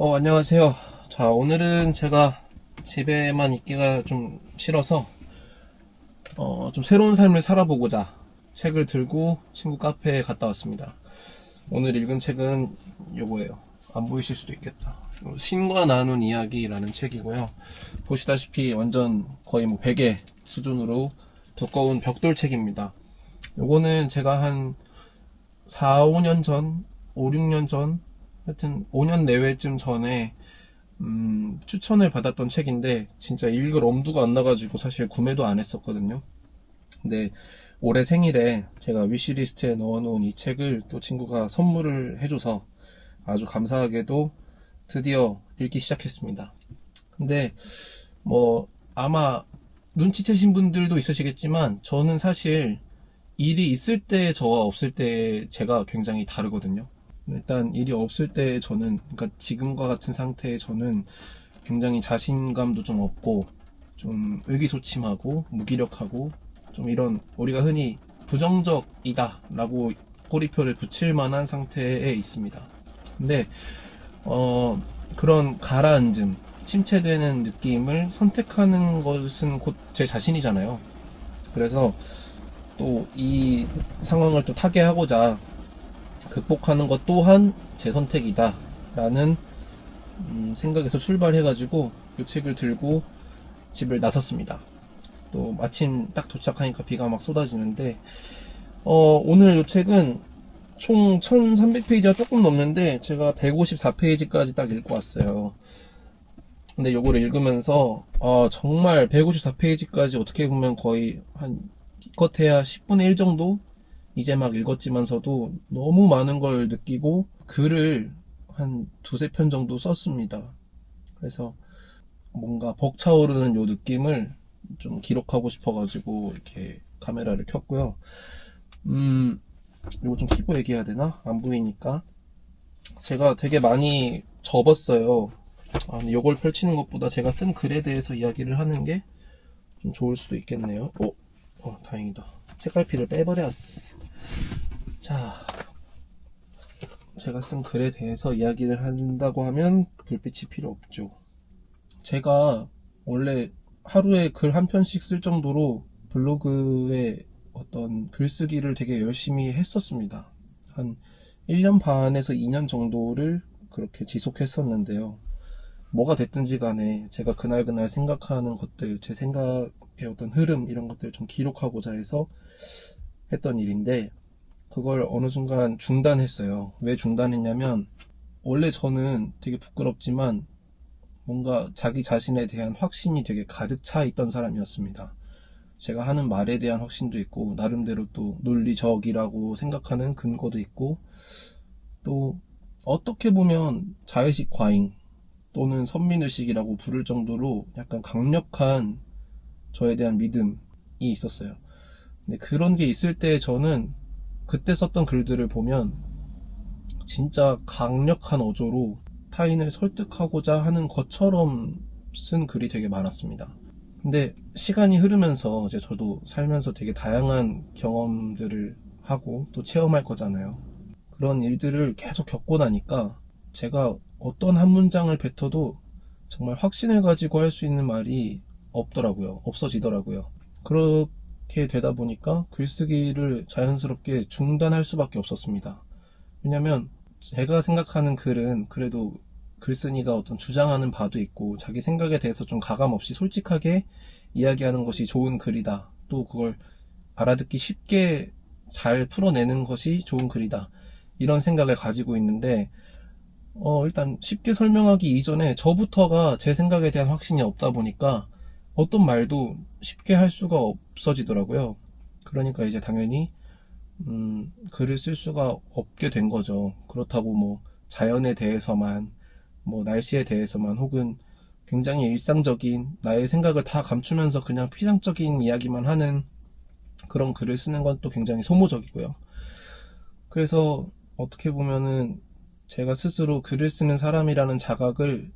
어, 안녕하세요. 자, 오늘은 제가 집에만 있기가 좀 싫어서, 어, 좀 새로운 삶을 살아보고자 책을 들고 친구 카페에 갔다 왔습니다. 오늘 읽은 책은 요거예요. 안 보이실 수도 있겠다. 요 신과 나눈 이야기라는 책이고요. 보시다시피 완전 거의 뭐 베개 수준으로 두꺼운 벽돌 책입니다. 요거는 제가 한 4, 5년 전, 5, 6년 전, 하여튼 5년 내외쯤 전에 음, 추천을 받았던 책인데 진짜 읽을 엄두가 안 나가지고 사실 구매도 안 했었거든요. 근데 올해 생일에 제가 위시리스트에 넣어놓은 이 책을 또 친구가 선물을 해줘서 아주 감사하게도 드디어 읽기 시작했습니다. 근데 뭐 아마 눈치채신 분들도 있으시겠지만 저는 사실 일이 있을 때 저와 없을 때 제가 굉장히 다르거든요. 일단 일이 없을 때 저는 그러니까 지금과 같은 상태에 저는 굉장히 자신감도 좀 없고 좀 의기소침하고 무기력하고 좀 이런 우리가 흔히 부정적이다라고 꼬리표를 붙일 만한 상태에 있습니다. 근데 어 그런 가라앉음, 침체되는 느낌을 선택하는 것은 곧 제 자신이잖아요. 그래서 또 이 상황을 또 타개하고자 극복하는 것 또한 제 선택이다 라는 음, 생각에서 출발해가지고 이 책을 들고 집을 나섰습니다. 또 마침 딱 도착하니까 비가 막 쏟아지는데 어, 오늘 이 책은 총 1300페이지가 조금 넘는데 제가 154페이지까지 딱 읽고 왔어요. 근데 요거를 읽으면서 아, 정말 154페이지까지 어떻게 보면 거의 한 기껏해야 10분의 1 정도 이제 막 읽었지만서도 너무 많은 걸 느끼고 글을 한 두세 편 정도 썼습니다. 그래서 뭔가 벅차오르는 요 느낌을 좀 기록하고 싶어가지고 이렇게 카메라를 켰고요. 음, 이거 좀 키고 얘기해야 되나? 안 보이니까. 제가 되게 많이 접었어요. 아, 이걸 펼치는 것보다 제가 쓴 글에 대해서 이야기를 하는 게 좀 좋을 수도 있겠네요. 어, 어 다행이다. 책갈피를 빼버렸어. 자, 제가 쓴 글에 대해서 이야기를 한다고 하면 불빛이 필요 없죠. 제가 원래 하루에 글 한 편씩 쓸 정도로 블로그에 어떤 글쓰기를 되게 열심히 했었습니다. 한 1년 반에서 2년 정도를 그렇게 지속했었는데요. 뭐가 됐든지 간에 제가 그날그날 생각하는 것들, 제 생각의 어떤 흐름, 이런 것들을 좀 기록하고자 해서 했던 일인데, 그걸 어느 순간 중단했어요. 왜 중단했냐면, 원래 저는 되게 부끄럽지만, 뭔가 자기 자신에 대한 확신이 되게 가득 차 있던 사람이었습니다. 제가 하는 말에 대한 확신도 있고, 나름대로 또 논리적이라고 생각하는 근거도 있고, 또, 어떻게 보면 자의식 과잉 또는 선민의식이라고 부를 정도로 약간 강력한 저에 대한 믿음이 있었어요. 근데 그런 게 있을 때 저는 그때 썼던 글들을 보면 진짜 강력한 어조로 타인을 설득하고자 하는 것처럼 쓴 글이 되게 많았습니다. 근데 시간이 흐르면서 이제 저도 살면서 되게 다양한 경험들을 하고 또 체험할 거잖아요. 그런 일들을 계속 겪고 나니까 제가 어떤 한 문장을 뱉어도 정말 확신을 가지고 할 수 있는 말이 없더라고요. 없어지더라고요. 그렇게 되다 보니까 글쓰기를 자연스럽게 중단할 수밖에 없었습니다. 왜냐면 제가 생각하는 글은 그래도 글쓴이가 어떤 주장하는 바도 있고 자기 생각에 대해서 좀 가감 없이 솔직하게 이야기하는 것이 좋은 글이다. 또 그걸 알아듣기 쉽게 잘 풀어내는 것이 좋은 글이다. 이런 생각을 가지고 있는데 어, 일단 쉽게 설명하기 이전에 저부터가 제 생각에 대한 확신이 없다 보니까 어떤 말도 쉽게 할 수가 없어지더라고요. 그러니까 이제 당연히 음, 글을 쓸 수가 없게 된 거죠. 그렇다고 뭐 자연에 대해서만 뭐 날씨에 대해서만 혹은 굉장히 일상적인 나의 생각을 다 감추면서 그냥 피상적인 이야기만 하는 그런 글을 쓰는 건 또 굉장히 소모적이고요. 그래서 어떻게 보면은 제가 스스로 글을 쓰는 사람이라는 자각을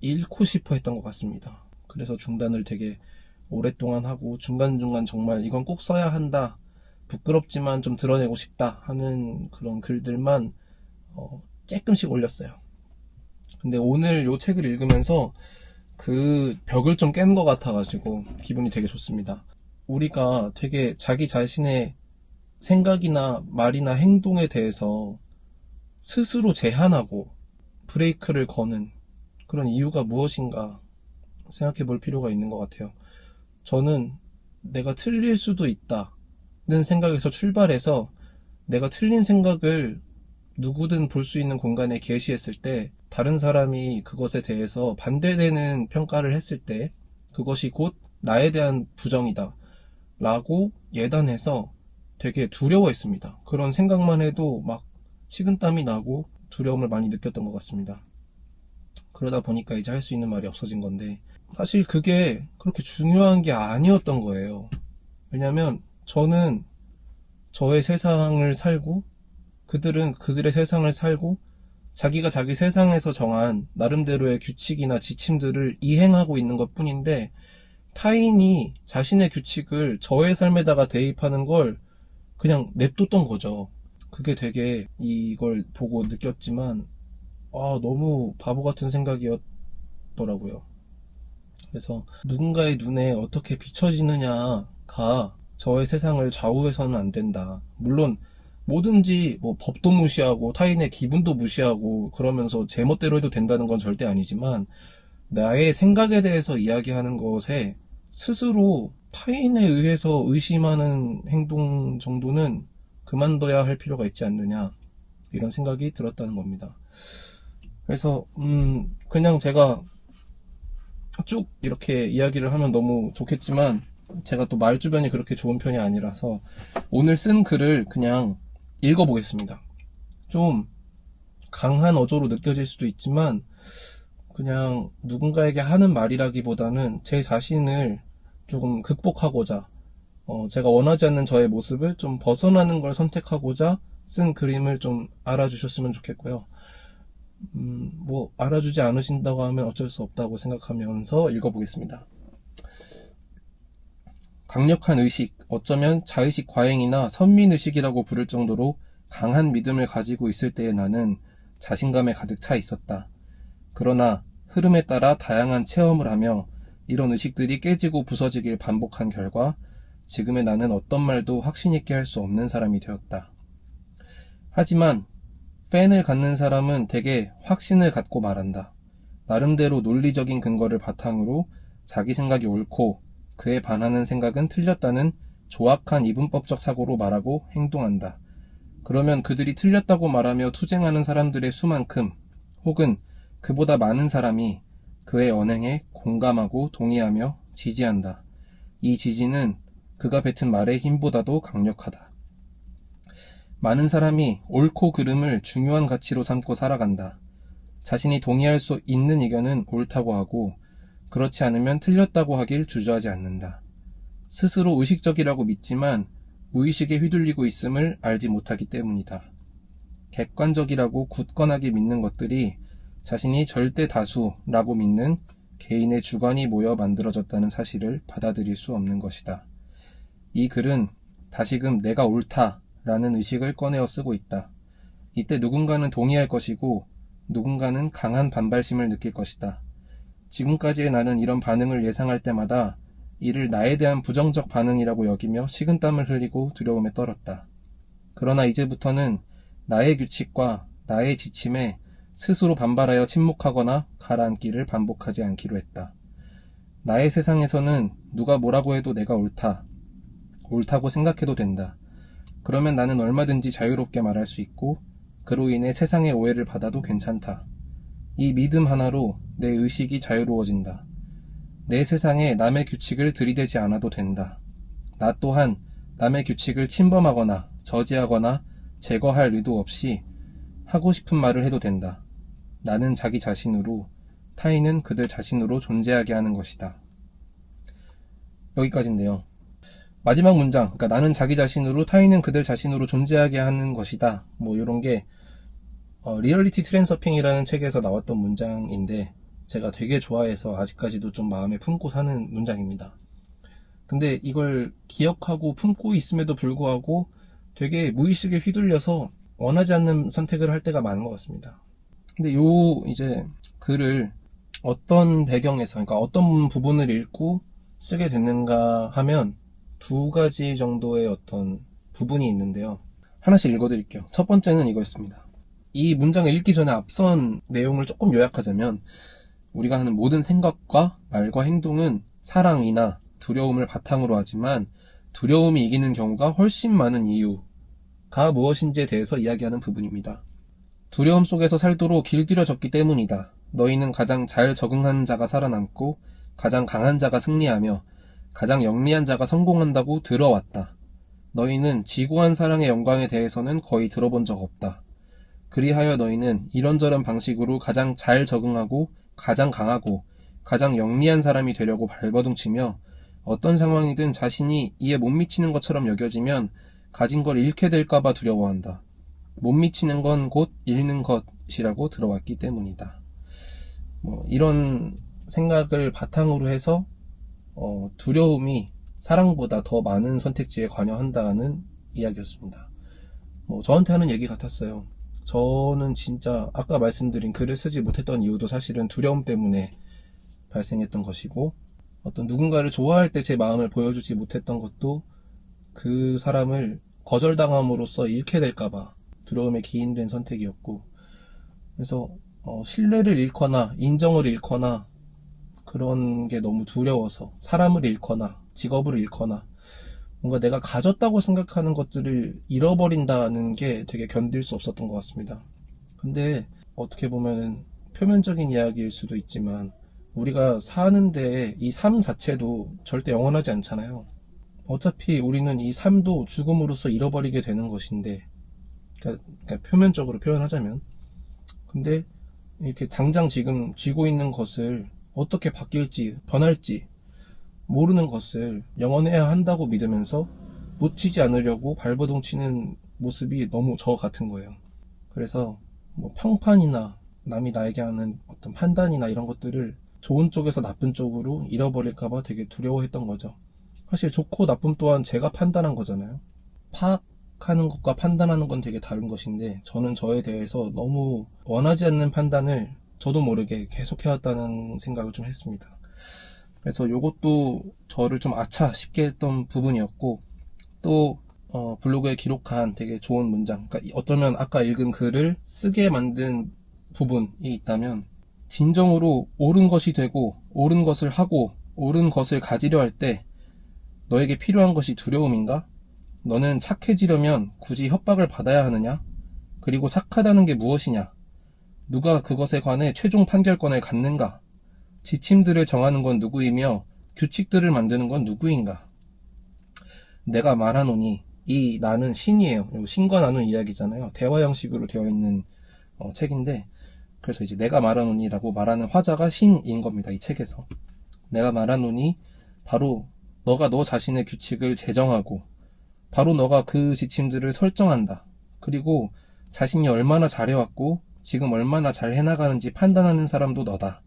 잃고 싶어 했던 것 같습니다. 그래서 중단을 되게 오랫동안 하고 중간중간 정말 이건 꼭 써야 한다. 부끄럽지만 좀 드러내고 싶다 하는 그런 글들만 어, 조금씩 올렸어요. 근데 오늘 요 책을 읽으면서 그 벽을 좀 깬 것 같아가지고 기분이 되게 좋습니다. 우리가 되게 자기 자신의 생각이나 말이나 행동에 대해서 스스로 제한하고 브레이크를 거는 그런 이유가 무엇인가 생각해 볼 필요가 있는 것 같아요. 저는 내가 틀릴 수도 있다는 생각에서 출발해서 내가 틀린 생각을 누구든 볼 수 있는 공간에 게시했을 때 다른 사람이 그것에 대해서 반대되는 평가를 했을 때 그것이 곧 나에 대한 부정이다 라고 예단해서 되게 두려워했습니다. 그런 생각만 해도 막 식은땀이 나고 두려움을 많이 느꼈던 것 같습니다. 그러다 보니까 이제 할 수 있는 말이 없어진 건데 사실 그게 그렇게 중요한 게 아니었던 거예요. 왜냐면 저는 저의 세상을 살고 그들은 그들의 세상을 살고 자기가 자기 세상에서 정한 나름대로의 규칙이나 지침들을 이행하고 있는 것 뿐인데 타인이 자신의 규칙을 저의 삶에다가 대입하는 걸 그냥 냅뒀던 거죠. 그게 되게 이걸 보고 느꼈지만 아, 너무 바보 같은 생각이었더라고요. 그래서 누군가의 눈에 어떻게 비춰지느냐가 저의 세상을 좌우해서는 안 된다. 물론 뭐든지 뭐 법도 무시하고 타인의 기분도 무시하고 그러면서 제멋대로 해도 된다는 건 절대 아니지만 나의 생각에 대해서 이야기하는 것에 스스로 타인에 의해서 의심하는 행동 정도는 그만둬야 할 필요가 있지 않느냐 이런 생각이 들었다는 겁니다. 그래서 음 그냥 제가 쭉 이렇게 이야기를 하면 너무 좋겠지만 제가 또 말 주변이 그렇게 좋은 편이 아니라서 오늘 쓴 글을 그냥 읽어보겠습니다. 좀 강한 어조로 느껴질 수도 있지만 그냥 누군가에게 하는 말이라기보다는 제 자신을 조금 극복하고자 어, 제가 원하지 않는 저의 모습을 좀 벗어나는 걸 선택하고자 쓴 그림을 좀 알아주셨으면 좋겠고요. 음, 뭐 알아주지 않으신다고 하면 어쩔 수 없다고 생각하면서 읽어보겠습니다. 강력한 의식, 어쩌면 자의식 과잉이나 선민의식이라고 부를 정도로 강한 믿음을 가지고 있을 때의 나는 자신감에 가득 차 있었다. 그러나 흐름에 따라 다양한 체험을 하며 이런 의식들이 깨지고 부서지길 반복한 결과 지금의 나는 어떤 말도 확신 있게 할 수 없는 사람이 되었다. 하지만 팬을 갖는 사람은 대개 확신을 갖고 말한다. 나름대로 논리적인 근거를 바탕으로 자기 생각이 옳고 그에 반하는 생각은 틀렸다는 조악한 이분법적 사고로 말하고 행동한다. 그러면 그들이 틀렸다고 말하며 투쟁하는 사람들의 수만큼 혹은 그보다 많은 사람이 그의 언행에 공감하고 동의하며 지지한다. 이 지지는 그가 뱉은 말의 힘보다도 강력하다. 많은 사람이 옳고 그름을 중요한 가치로 삼고 살아간다. 자신이 동의할 수 있는 의견은 옳다고 하고 그렇지 않으면 틀렸다고 하길 주저하지 않는다. 스스로 의식적이라고 믿지만 무의식에 휘둘리고 있음을 알지 못하기 때문이다. 객관적이라고 굳건하게 믿는 것들이 자신이 절대 다수라고 믿는 개인의 주관이 모여 만들어졌다는 사실을 받아들일 수 없는 것이다. 이 글은 다시금 내가 옳다 라는 의식을 꺼내어 쓰고 있다. 이때 누군가는 동의할 것이고 누군가는 강한 반발심을 느낄 것이다. 지금까지의 나는 이런 반응을 예상할 때마다 이를 나에 대한 부정적 반응이라고 여기며 식은땀을 흘리고 두려움에 떨었다. 그러나 이제부터는 나의 규칙과 나의 지침에 스스로 반발하여 침묵하거나 가라앉기를 반복하지 않기로 했다. 나의 세상에서는 누가 뭐라고 해도 내가 옳다. 옳다고 생각해도 된다. 그러면 나는 얼마든지 자유롭게 말할 수 있고 그로 인해 세상의 오해를 받아도 괜찮다. 이 믿음 하나로 내 의식이 자유로워진다. 내 세상에 남의 규칙을 들이대지 않아도 된다. 나 또한 남의 규칙을 침범하거나 저지하거나 제거할 의도 없이 하고 싶은 말을 해도 된다. 나는 자기 자신으로, 타인은 그들 자신으로 존재하게 하는 것이다. 여기까지인데요. 마지막 문장, 그러니까 나는 자기 자신으로, 타인은 그들 자신으로 존재하게 하는 것이다. 뭐 이런 게 어, 리얼리티 트랜서핑이라는 책에서 나왔던 문장인데 제가 되게 좋아해서 아직까지도 좀 마음에 품고 사는 문장입니다. 근데 이걸 기억하고 품고 있음에도 불구하고 되게 무의식에 휘둘려서 원하지 않는 선택을 할 때가 많은 것 같습니다. 근데 요 이제 글을 어떤 배경에서, 그러니까 어떤 부분을 읽고 쓰게 됐는가 하면 두 가지 정도의 어떤 부분이 있는데요. 하나씩 읽어드릴게요. 첫 번째는 이거였습니다. 이 문장을 읽기 전에 앞선 내용을 조금 요약하자면 우리가 하는 모든 생각과 말과 행동은 사랑이나 두려움을 바탕으로 하지만 두려움이 이기는 경우가 훨씬 많은 이유가 무엇인지에 대해서 이야기하는 부분입니다. 두려움 속에서 살도록 길들여졌기 때문이다. 너희는 가장 잘 적응한 자가 살아남고 가장 강한 자가 승리하며 가장 영리한 자가 성공한다고 들어왔다. 너희는 지고한 사랑의 영광에 대해서는 거의 들어본 적 없다. 그리하여 너희는 이런저런 방식으로 가장 잘 적응하고 가장 강하고 가장 영리한 사람이 되려고 발버둥 치며 어떤 상황이든 자신이 이에 못 미치는 것처럼 여겨지면 가진 걸 잃게 될까봐 두려워한다. 못 미치는 건 곧 잃는 것이라고 들어왔기 때문이다. 뭐 이런 생각을 바탕으로 해서 어, 두려움이 사랑보다 더 많은 선택지에 관여한다는 이야기였습니다. 뭐 저한테 하는 얘기 같았어요. 저는 진짜 아까 말씀드린 글을 쓰지 못했던 이유도 사실은 두려움 때문에 발생했던 것이고 어떤 누군가를 좋아할 때 제 마음을 보여주지 못했던 것도 그 사람을 거절당함으로써 잃게 될까봐 두려움에 기인된 선택이었고 그래서 어, 신뢰를 잃거나 인정을 잃거나 그런 게 너무 두려워서 사람을 잃거나 직업을 잃거나 뭔가 내가 가졌다고 생각하는 것들을 잃어버린다는 게 되게 견딜 수 없었던 것 같습니다. 근데 어떻게 보면은 표면적인 이야기일 수도 있지만 우리가 사는데 이 삶 자체도 절대 영원하지 않잖아요. 어차피 우리는 이 삶도 죽음으로써 잃어버리게 되는 것인데, 그러니까, 그러니까 표면적으로 표현하자면. 근데 이렇게 당장 지금 쥐고 있는 것을 어떻게 바뀔지, 변할지 모르는 것을 영원해야 한다고 믿으면서 놓치지 않으려고 발버둥 치는 모습이 너무 저 같은 거예요. 그래서 뭐 평판이나 남이 나에게 하는 어떤 판단이나 이런 것들을 좋은 쪽에서 나쁜 쪽으로 잃어버릴까봐 되게 두려워했던 거죠. 사실 좋고 나쁨 또한 제가 판단한 거잖아요. 파악하는 것과 판단하는 건 되게 다른 것인데 저는 저에 대해서 너무 원하지 않는 판단을 저도 모르게 계속 해왔다는 생각을 좀 했습니다. 그래서 이것도 저를 좀 아차 싶게 했던 부분이었고 또 어, 블로그에 기록한 되게 좋은 문장 그러니까 어쩌면 아까 읽은 글을 쓰게 만든 부분이 있다면 진정으로 옳은 것이 되고 옳은 것을 하고 옳은 것을 가지려 할 때 너에게 필요한 것이 두려움인가? 너는 착해지려면 굳이 협박을 받아야 하느냐? 그리고 착하다는 게 무엇이냐? 누가 그것에 관해 최종 판결권을 갖는가? 지침들을 정하는 건 누구이며 규칙들을 만드는 건 누구인가? 내가 말하노니 이 나는 신이에요. 신과 나눈 이야기잖아요. 대화 형식으로 되어 있는 어, 책인데 그래서 이제 내가 말하노니라고 말하는 화자가 신인 겁니다. 이 책에서 내가 말하노니 바로 너가 너 자신의 규칙을 제정하고 바로 너가 그 지침들을 설정한다. 그리고 자신이 얼마나 잘해왔고 지금 얼마나 잘 해나가는지 판단하는 사람도 너다.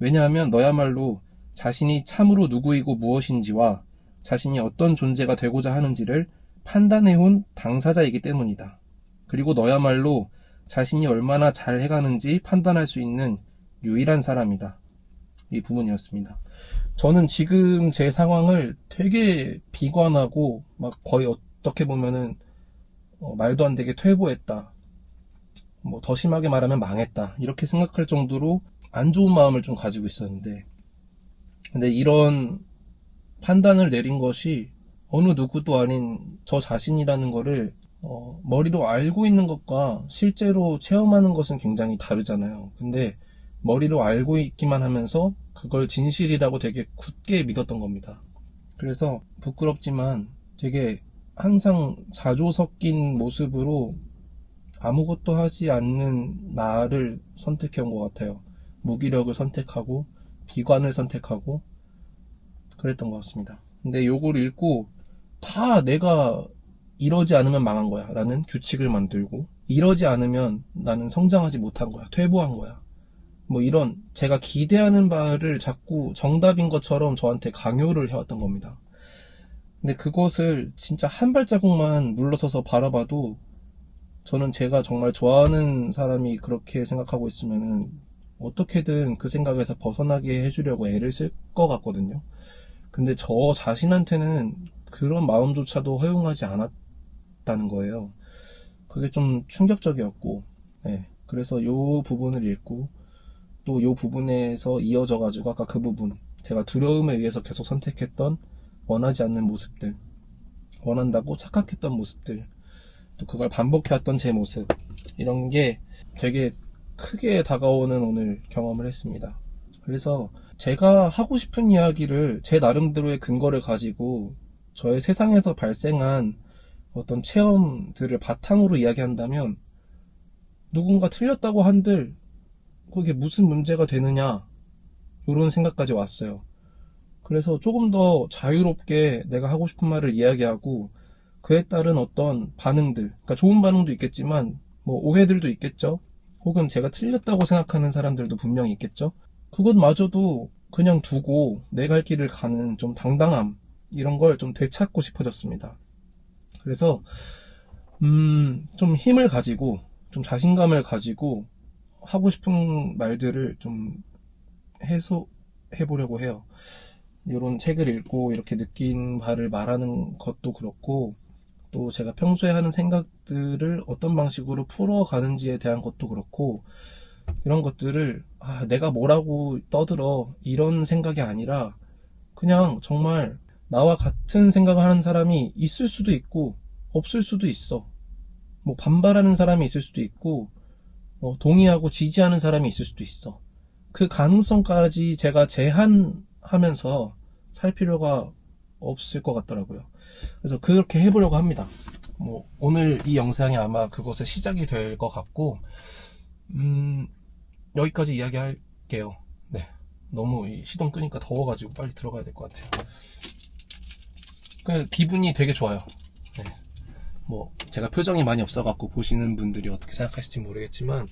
왜냐하면 너야말로 자신이 참으로 누구이고 무엇인지와 자신이 어떤 존재가 되고자 하는지를 판단해온 당사자이기 때문이다. 그리고 너야말로 자신이 얼마나 잘 해가는지 판단할 수 있는 유일한 사람이다. 이 부분이었습니다. 저는 지금 제 상황을 되게 비관하고 막 거의 어떻게 보면은 어, 말도 안 되게 퇴보했다. 뭐 더 심하게 말하면 망했다. 이렇게 생각할 정도로 안 좋은 마음을 좀 가지고 있었는데, 근데 이런 판단을 내린 것이 어느 누구도 아닌 저 자신이라는 거를 어, 머리로 알고 있는 것과 실제로 체험하는 것은 굉장히 다르잖아요. 근데 머리로 알고 있기만 하면서 그걸 진실이라고 되게 굳게 믿었던 겁니다. 그래서 부끄럽지만 되게 항상 자조 섞인 모습으로 아무것도 하지 않는 나를 선택해 온 것 같아요. 무기력을 선택하고 비관을 선택하고 그랬던 것 같습니다. 근데 요걸 읽고 다 내가 이러지 않으면 망한 거야 라는 규칙을 만들고 이러지 않으면 나는 성장하지 못한 거야 퇴보한 거야 뭐 이런 제가 기대하는 바를 자꾸 정답인 것처럼 저한테 강요를 해왔던 겁니다 근데 그것을 진짜 한 발자국만 물러서서 바라봐도 저는 제가 정말 좋아하는 사람이 그렇게 생각하고 있으면은 어떻게든 그 생각에서 벗어나게 해주려고 애를 쓸 것 같거든요. 근데 저 자신한테는 그런 마음조차도 허용하지 않았다는 거예요. 그게 좀 충격적이었고, 네. 그래서 요 부분을 읽고, 또 요 부분에서 이어져가지고, 아까 그 부분, 제가 두려움에 의해서 계속 선택했던 원하지 않는 모습들, 원한다고 착각했던 모습들, 또 그걸 반복해왔던 제 모습, 이런 게 되게 크게 다가오는 오늘 경험을 했습니다. 그래서 제가 하고 싶은 이야기를 제 나름대로의 근거를 가지고 저의 세상에서 발생한 어떤 체험들을 바탕으로 이야기한다면 누군가 틀렸다고 한들 그게 무슨 문제가 되느냐 이런 생각까지 왔어요. 그래서 조금 더 자유롭게 내가 하고 싶은 말을 이야기하고 그에 따른 어떤 반응들, 그러니까 좋은 반응도 있겠지만 뭐 오해들도 있겠죠. 혹은 제가 틀렸다고 생각하는 사람들도 분명히 있겠죠. 그것마저도 그냥 두고 내 갈 길을 가는 좀 당당함 이런 걸 좀 되찾고 싶어졌습니다. 그래서 음, 좀 힘을 가지고 좀 자신감을 가지고 하고 싶은 말들을 좀 해소해 보려고 해요. 이런 책을 읽고 이렇게 느낀 바를 말하는 것도 그렇고 또 제가 평소에 하는 생각들을 어떤 방식으로 풀어가는지에 대한 것도 그렇고 이런 것들을 아, 내가 뭐라고 떠들어 이런 생각이 아니라 그냥 정말 나와 같은 생각을 하는 사람이 있을 수도 있고 없을 수도 있어. 뭐 반발하는 사람이 있을 수도 있고 뭐 동의하고 지지하는 사람이 있을 수도 있어. 그 가능성까지 제가 제한하면서 살 필요가 없을 것 같더라고요. 그래서 그렇게 해보려고 합니다. 뭐 오늘 이 영상이 아마 그것의 시작이 될 것 같고 음, 여기까지 이야기할게요. 네. 너무 이 시동 끄니까 더워가지고 빨리 들어가야 될 것 같아요. 그 기분이 되게 좋아요. 네. 뭐 제가 표정이 많이 없어갖고 보시는 분들이 어떻게 생각하실지 모르겠지만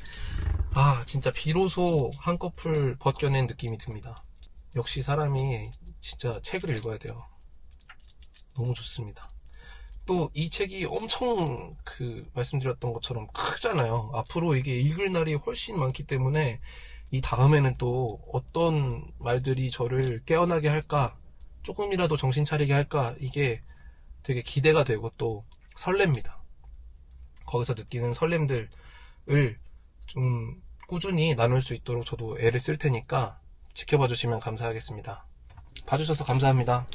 아 진짜 비로소 한꺼풀 벗겨낸 느낌이 듭니다. 역시 사람이 진짜 책을 읽어야 돼요. 너무 좋습니다. 또 이 책이 엄청 그 말씀드렸던 것처럼 크잖아요. 앞으로 이게 읽을 날이 훨씬 많기 때문에 이 다음에는 또 어떤 말들이 저를 깨어나게 할까 조금이라도 정신 차리게 할까 이게 되게 기대가 되고 또 설렙니다. 거기서 느끼는 설렘들을 좀 꾸준히 나눌 수 있도록 저도 애를 쓸 테니까 지켜봐 주시면 감사하겠습니다. 봐주셔서 감사합니다.